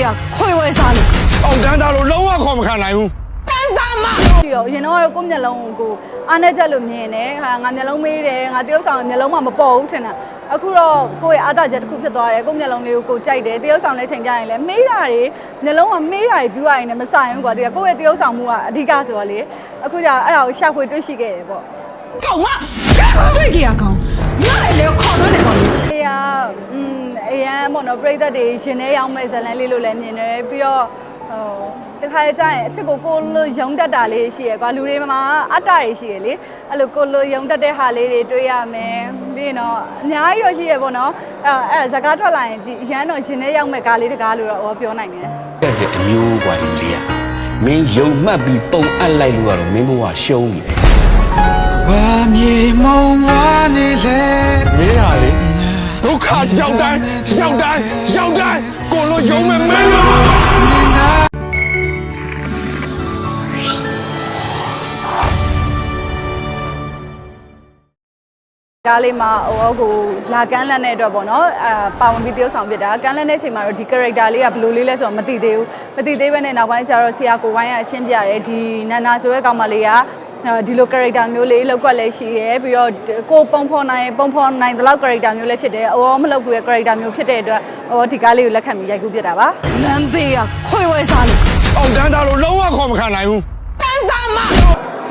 ပေးရခွေဝဲစားလို့အောက်တန်းသားလို့လုံးဝခေါ်မခံနိုင်ဘူးတန်းစားမပြီးတော့အရင်တော့ကတော့ကိုယ့်မျက်လုံးကိုအားနဲ့ချက်လို့မြင်တယ်ဟာငါမျက်လုံးမေးတယ်ငါတရုပ်ဆောင်မျက်လုံးမှမပေါ်ဘူးထင်တာအခုတော့ကိုယ့်ရဲ့အားသာချက်တစ်ခုဖြစ်သွားတယ်ကိုယ့်မျက်လုံးလေးကိုကိုယ်ကြိုက်တယ်တရုပ်ဆောင်လေးချိန်ကြရင်လည်းမေးတာတွေမျက်လုံးကမေးတာတွေပြူရရင်လည်းမဆိုင်ဘူးကွာတကယ်ကိုယ့်ရဲ့တရုပ်ဆောင်မှုကအဓိကဆိုတော့လေအခုကျတော့အဲ့ဒါကိုရှာဖွေတွေ့ရှိခဲ့တယ်ပေါ့ကောင်မတွေ့ကြရကောင်ညလည်းလေခေါ်လို့နေကောင်လေအေးကအင်း အရန်ပေါ့နော်ပြိသက်တွေရင်ထဲရောက်မဲ့ဇလန်လေးလို့လည်းမြင်တယ်ပြီးတော့ဟိုတခါကျရင်အချစ်ကိုကိုလိုယုံတတ်တာလေးရှိရယ်ကွာလူတွေမှာအတ္တတွေရှိရယ်လေအဲ့လိုကိုလိုယုံတတ်တဲ့ဟာလေးတွေတွေ့ရမယ်ပြီးရင်တော့အများကြီးတော့ရှိရယ်ပေါ့နော်အဲ့အဲ့ဇကားထွက်လာရင်ကြည်ရန်တော့ရင်ထဲရောက်မဲ့ကားလေးတကားလို့တော့ဟောပြောနိုင်တယ်တဲ့တမျိုးကွာလူလေးอ่ะမင်းယုံမှတ်ပြီးပုံအပ်လိုက်လို့ကတော့မင်းဘဝရှုံးပြီပဲဘာမြေမုံဝါနေလဲမင်းဟာလေ ဒုက္ခရောက်တိုင်းရောက်တိုင်းရောက်တိုင်းကိုလိုယုံမဲ့မင်းလားကားလေးမှာဟိုကိုလာကန်းလန့်တဲ့အတွက်ပေါ့နော်အာပါဝင်ပြီးတရုပ်ဆောင်ဖြစ်တာကန်းလန့်တဲ့ချိန်မှာတော့ဒီ character လေးကဘယ်လိုလေးလဲဆိုတော့မသိသေးဘူးမသိသေးဘဲနဲ့နောက်ပိုင်းကျတော့ဆရာကိုဝိုင်းကအရှင်းပြတယ်ဒီနန္နာဆိုတဲ့ကောင်မလေးကအာ ဒီလို character မျိုးလေးလောက်ကွက်လေးရှိရဲပြီးတော့ကိုပုံဖော်နိုင်ပုံဖော်နိုင်တဲ့လောက် character မျိုးလေးဖြစ်တယ်အော်မလောက်ဘူးရဲ့ character မျိုးဖြစ်တဲ့အတွက်ဟိုဒီကားလေးကိုလက်ခံပြီးရိုက်ကူးပြတာပါလမ်းပေးရခွေဝဲစားလို့အောက်တန်းသားလို့လုံးဝခေါ်မခံနိုင်ဘူးတန်းစားမ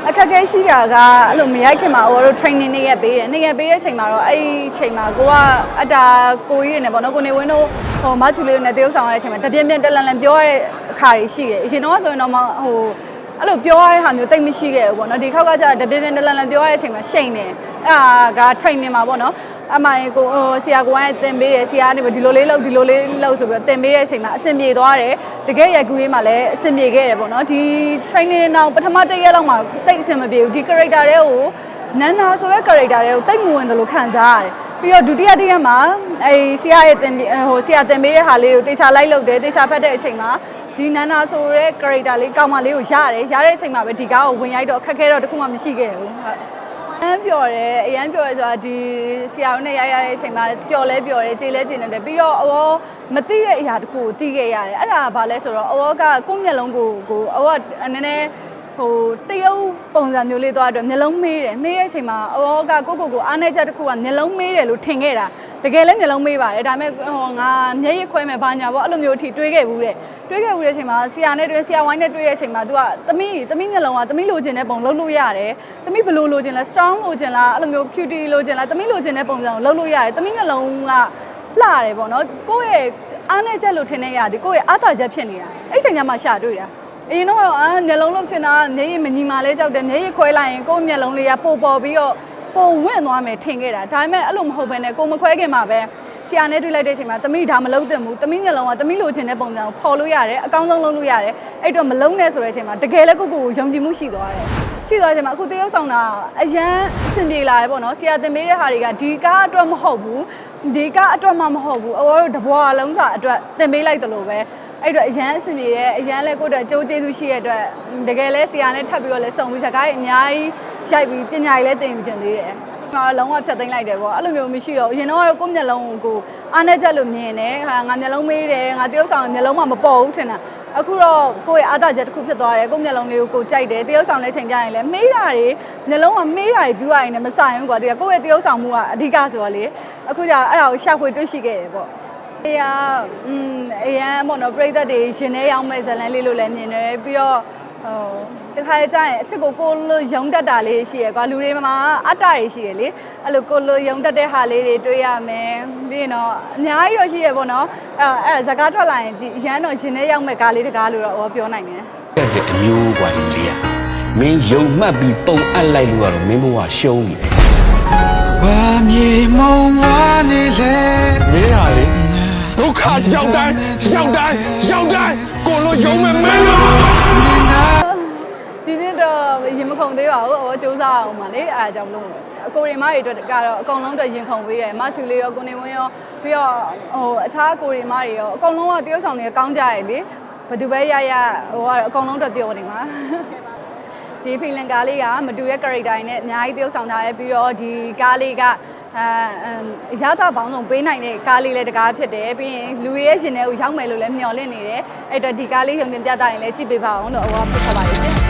အခက်အခဲရှိတာကအဲ့လိုမရိုက်ခင်မှာဟိုတို့ training နေရပေးတယ်နေရပေးတဲ့ချိန်မှာတော့အဲ့ဒီချိန်မှာကိုကအတာကိုကြီးတွေနဲ့ပေါ့နော်ကိုနေဝင်းတို့ဟိုမချူလေးနဲ့တရုပ်ဆောင်ရတဲ့ချိန်မှာတပြင်းပြင်းတက်လန်လန်ပြောရတဲ့အခါတွေရှိတယ်အရင်တော့ဆိုရင်တော့မဟို အဲ့လိုပြောရတဲ့ဟာမျိုးတိတ်မရှိခဲ့ဘူးပေါ့နော်ဒီခေတ်ကကျတပြင်းပြင်းတက်လန်လန်ပြောရတဲ့အချိန်မှာရှိန်တယ်အဲ့ဒါက training မှာပေါ့နော်အမိုင်ကိုဟိုဆရာကိုကတင်ပေးတယ်ဆရာကနေဒီလိုလေးလုပ်ဒီလိုလေးလုပ်ဆိုပြီးတော့တင်ပေးတဲ့အချိန်မှာအဆင်ပြေသွားတယ်တကယ်ရိုက်ကူးရေးမှာလည်းအဆင်ပြေခဲ့တယ်ပေါ့နော်ဒီ training နောက်ပထမတစ်ရက်လောက်မှာတိတ်အဆင်မပြေဘူးဒီ character တွေကိုနန္နာဆိုတဲ့ character တွေကိုတိတ်မဝင်တယ်လို့ခံစားရတယ်ပြီးတော့ဒုတိယတစ်ရက်မှာအဲဆရာရဲ့တင်ဟိုဆရာတင်ပေးတဲ့ဟာလေးကိုတေချာလိုက်လုပ်တယ်တေချာဖတ်တဲ့အချိန်မှာ ဒီနန္နာဆိုတဲ့ character လေးကောင်းမလေးကိုရတယ်ရတဲ့အချိန်မှာပဲဒီကားကိုဝင်ရိုက်တော့အခက်ခဲတော့တခုမှမရှိခဲ့ဘူးဟုတ်အရန်ပျော်တယ်အရန်ပျော်တယ်ဆိုတာဒီဆရာတို့နဲ့ရိုက်ရတဲ့အချိန်မှာပျော်လဲပျော်တယ်ကြေလဲကြေနေတယ်ပြီးတော့အောမသိတဲ့အရာတခုကိုသိခဲ့ရတယ်အဲ့ဒါကဘာလဲဆိုတော့အောကကိုယ့်မျက်လုံးကိုကိုအောကနည်းနည်း ဟိုတရုပ်ပုံစံမျိုးလေးသွားတော့မျက်လုံးမေးတယ်မေးတဲ့အချိန်မှာအောကကိုကိုကိုအားနေချက်တစ်ခုကမျက်လုံးမေးတယ်လို့ထင်ခဲ့တာတကယ်လည်းမျက်လုံးမေးပါတယ်ဒါပေမဲ့ဟိုငါမျက်ရည်ခွဲမယ်ဘာညာပေါ့အဲ့လိုမျိုးအထိတွေးခဲ့ဘူးတဲ့တွေးခဲ့ဘူးတဲ့အချိန်မှာဆရာနဲ့တွေ့ဆရာဝိုင်းနဲ့တွေ့တဲ့အချိန်မှာ तू ကသမီးသမီးမျက်လုံးကသမီးလိုချင်တဲ့ပုံလုပ်လို့ရတယ်သမီးဘယ်လိုလိုချင်လဲ strong လိုချင်လားအဲ့လိုမျိုး cutie လိုချင်လားသမီးလိုချင်တဲ့ပုံစံကိုလုပ်လို့ရတယ်သမီးမျက်လုံးကလှတယ်ပေါ့နော်ကိုယ့်ရဲ့အားနေချက်လို့ထင်တဲ့ຢာဒီကိုယ့်ရဲ့အားသာချက်ဖြစ်နေတာအဲ့ချိန်ကျမှရှာတွေ့တာ အရင်တော့အာမျက်လုံးလုံးချင်တာမျက်ရည်မညီမာလဲကြောက်တယ်မျက်ရည်ခွဲလိုက်ရင်ကိုယ့်မျက်လုံးလေးကပိုပေါ်ပြီးတော့ပုံဝင့်သွားမယ်ထင်ခဲ့တာဒါပေမဲ့အဲ့လိုမဟုတ်ဘဲနဲ့ကိုမခွဲခင်မှာပဲဆရာနဲ့တွေ့လိုက်တဲ့အချိန်မှာသမီးဒါမလုပ်သင့်ဘူးသမီးမျက်လုံးကသမီးလိုချင်တဲ့ပုံစံကိုဖော်လို့ရတယ်အကောင်းဆုံးလုပ်လို့ရတယ်အဲ့တော့မလုံးနဲ့ဆိုတဲ့အချိန်မှာတကယ်လည်းကိုကိုကိုယုံကြည်မှုရှိသွားတယ်ရှိသွားတဲ့အချိန်မှာအခုတရုပ်ဆောင်တာအရန်အဆင်ပြေလာတယ်ပေါ့နော်ဆရာသင်ပေးတဲ့ဟာတွေကဒီကားအတွက်မဟုတ်ဘူးဒီကားအတွက်မှမဟုတ်ဘူးအဝေါ်တို့တဘွားလုံးစာအတွက်သင်ပေးလိုက်တယ်လို့ပဲ အဲ့တော့အရန်အဆင်ပြေတယ်အရန်လည်းကိုယ့်အတွက်ကြိုးကျေးဇူးရှိရတဲ့အတွက်တကယ်လဲဆရာနဲ့ထပ်ပြီးတော့လဲစုံပြီးစကားကြီးအများကြီးရိုက်ပြီးပညာကြီးလည်းသင်ကျင်သေးတယ်ငါလုံးဝဖြတ်သိမ်းလိုက်တယ်ပေါ့အဲ့လိုမျိုးမရှိတော့ဘူးအရင်တော့ကတော့ကိုယ့်မျက်လုံးကိုအားနေချက်လို့မြင်တယ်ဟာငါမျက်လုံးမေးတယ်ငါတရုပ်ဆောင်မျက်လုံးမှမပေါ်ဘူးထင်တာအခုတော့ကိုယ့်ရဲ့အားသာချက်တစ်ခုဖြစ်သွားတယ်ကိုယ့်မျက်လုံးလေးကိုကိုကြိုက်တယ်တရုပ်ဆောင်လဲချိန်ကြရင်လည်းမေးတာတွေမျက်လုံးကမေးတာတွေပြူရရင်လည်းမဆိုင်ဘူးကွာတကယ်ကိုယ့်ရဲ့တရုပ်ဆောင်မှုကအဓိကဆိုတော့လေအခုကျတော့အဲ့ဒါကိုရှာဖွေတွေ့ရှိခဲ့တယ်ပေါ့ အေးကအင်းအရန်ပေါ့နော်ပြိသက်တွေရှင်နေရောက်မဲ့ဇလန်လေးလို့လည်းမြင်တယ်ပြီးတော့ဟိုတခါကျရင်အချစ်ကိုကိုလိုယုံတတ်တာလေးရှိရယ်ကွာလူတွေမှာအတ္တတွေရှိရယ်လေအဲ့လိုကိုလိုယုံတတ်တဲ့ဟာလေးတွေတွေ့ရမယ်ပြီးရင်တော့အများကြီးတော့ရှိရယ်ပေါ့နော်အဲ့အဲ့ဇကားထွက်လာရင်ကြည်အရန်တော့ရှင်နေရောက်မဲ့ကားလေးတကားလို့တော့ဟောပြောနိုင်တယ် တဲ့တဲ့အမျိုးกว่าလူလေးอ่ะမင်းယုံမှတ်ပြီးပုံအပ်လိုက်လို့ကတော့မင်းဘဝရှုံးပြီပဲ ဘာမြေမုံဝါနေလဲ မင်းဟာလေ ဒုက္ခရောက်တိုင်းရောက်တိုင်းရောက်တိုင်းကိုလိုယုံမဲ့မင်းလားဒီနေ့တော့ရင်မခုန်သေးပါဘူးဟောစူးစမ်းအောင်ပါလေအဲအကြောင်းမလို့အကိုရီမတွေအတွက်ကတော့အကုန်လုံးအတွက်ရင်ခုန်ပေးတယ်မချူလေးရောကိုနေဝင်းရောပြီးတော့ဟိုအခြားကိုရီမတွေရောအကုန်လုံးကတရုပ်ဆောင်တွေကောင်းကြရလေဘယ်သူပဲရရဟိုကတော့အကုန်လုံးအတွက်ပြောနေမှာဒီဖီလန်ကားလေးကမတူတဲ့ character တွေနဲ့အများကြီးတရုပ်ဆောင်ထားရဲပြီးတော့ဒီကားလေးက အဲရတာပေါင်းစုံပေးနိုင်တဲ့ကားလေးလည်းတကားဖြစ်တယ်ပြီးရင်လူတွေရဲ့ရှင်တွေကိုရောက်မယ်လို့လည်းမျှော်လင့်နေတယ်အဲ့တော့ဒီကားလေးရုံတင်ပြတာရင်လည်းကြည့်ပေးပါအောင်လို့ဟိုကဖိတ်ခတ်ပါတယ်ရှင်